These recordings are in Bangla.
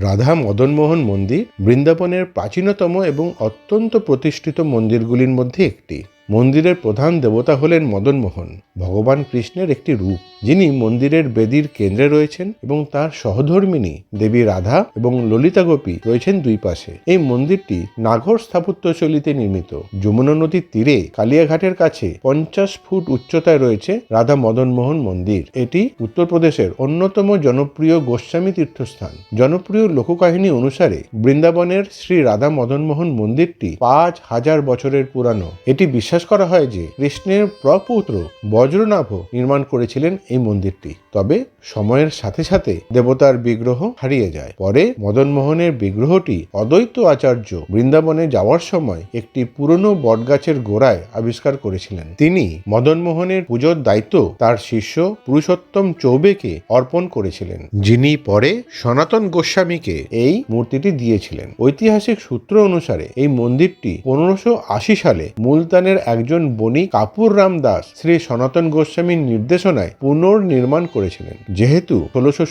রাধা মদনমোহন মন্দির বৃন্দাবনের প্রাচীনতম এবং অত্যন্ত প্রতিষ্ঠিত মন্দিরগুলির মধ্যে একটি। মন্দিরের প্রধান দেবতা হলেন মদনমোহন ভগবান কৃষ্ণের একটি রূপ। যিনি মন্দিরের বেদির কেন্দ্রে রয়েছেন এবং তার সহধর্মিনী দেবী রাধা এবং ললিতা গোপী রয়েছেন দুই পাশে। এই মন্দিরটি নাগর স্থাপত্যশৈলীতে নির্মিত। যমুনা নদীর তীরে কালিয়াঘাটের কাছে পঞ্চাশ ফুট উচ্চতায় রয়েছে রাধা মদনমোহন মন্দির। এটি উত্তরপ্রদেশের অন্যতম জনপ্রিয় গোস্বামী তীর্থস্থান। জনপ্রিয় লোককাহিনী অনুসারে বৃন্দাবনের শ্রী রাধা মদনমোহন মন্দিরটি পাঁচ হাজার বছরের পুরানো। এটি বিশ্বাস করা হয় যে কৃষ্ণের প্রপৌত্র বজ্রনাভ নির্মাণ করেছিলেন এই মন্দিরটি। তবে সময়ের সাথে সাথে দেবতার বিগ্রহ হারিয়ে যায়। পরে মদনমোহনের বিগ্রহটি অদ্বৈত আচার্য বৃন্দাবনে যাওয়ার সময় একটি পুরনো বটগাছের গোড়ায় আবিষ্কার করেছিলেন। তিনি মদনমোহনের পুজোর দায়িত্ব তার শিষ্য পুরুষোত্তম চৌবেকে অর্পণ করেছিলেন। যিনি পরে সনাতন গোস্বামীকে এই মূর্তিটি দিয়েছিলেন। ঐতিহাসিক সূত্র অনুসারে এই মন্দিরটি পনেরোশো আশি সালে মুলতানের একজন বণিক কাপুর রাম দাস শ্রী সনাতন গোস্বামীর নির্দেশনায় পুনর্নির্মাণ করেছিলেন। যেহেতু ষোলোশো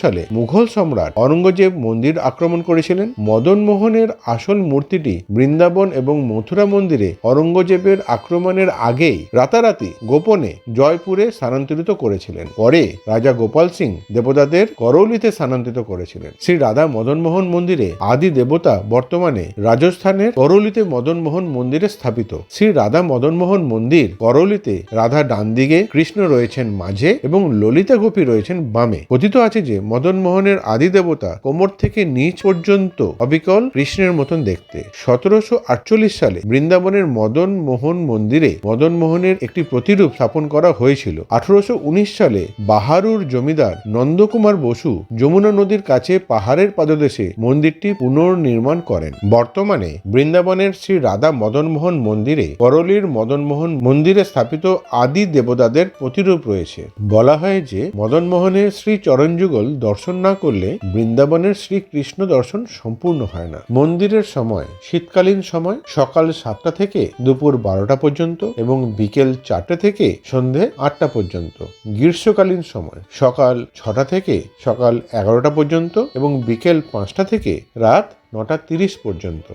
সালে মুঘল সম্রাট অরঙ্গজেব মন্দির আক্রমণ করেছিলেন, মদন মোহনের আসল মূর্তিটি বৃন্দাবন এবং মথুরা মন্দিরে অরঙ্গজেবের আক্রমণের আগেই রাতারাতি গোপনে জয়পুরে স্থানান্তরিত করেছিলেন। পরে রাজা গোপাল সিং দেবতাদের করৌলিতে স্থানান্তরিত করেছিলেন। শ্রী রাধা মদনমোহন মন্দিরে আদি দেবতা বর্তমানে রাজস্থানের করৌলিতে মদনমোহন মন্দিরে স্থাপিত। শ্রী রাধা মদনমোহন মন্দির করৌলিতে রাধা ডান দিকে কৃষ্ণ রয়েছেন মাঝে এবং ললিতা গোপী রয়েছেন বামে। কথিত আছে যে, মদন মোহনের আদি দেবতা কোমর থেকে নিচ পর্যন্ত অবিকল কৃষ্ণের মতন দেখতে। সতেরোশো আটচল্লিশ সালে বৃন্দাবনের মদন মোহন মন্দিরে মদন মোহনের একটি প্রতিরূপ স্থাপন করা হয়েছিল। আঠারোশো উনিশ সালে বাহারুর জমিদার নন্দকুমার বসু যমুনা নদীর কাছে পাহাড়ের পাদদেশে মন্দিরটি পুনর্নির্মাণ করেন। বর্তমানে বৃন্দাবনের শ্রী রাধা মদনমোহন মন্দিরে করলির মদনমোহন মন্দিরে স্থাপিত আদি দেবতাদের প্রতিরূপ রয়েছে। বলা হয় যে, মদনমোহনের শ্রী চরণযুগল দর্শন না করলে বৃন্দাবনের শ্রী কৃষ্ণ দর্শন সম্পূর্ণ হয় না। মন্দিরের সময়, শীতকালীন সময়, সকাল সাতটা থেকে দুপুর বারোটা পর্যন্ত এবং বিকেল চারটে থেকে সন্ধে আটটা পর্যন্ত। গ্রীষ্মকালীন সময়, সকাল ছটা থেকে সকাল এগারোটা পর্যন্ত এবং বিকেল পাঁচটা থেকে রাত নটা তিরিশ পর্যন্ত।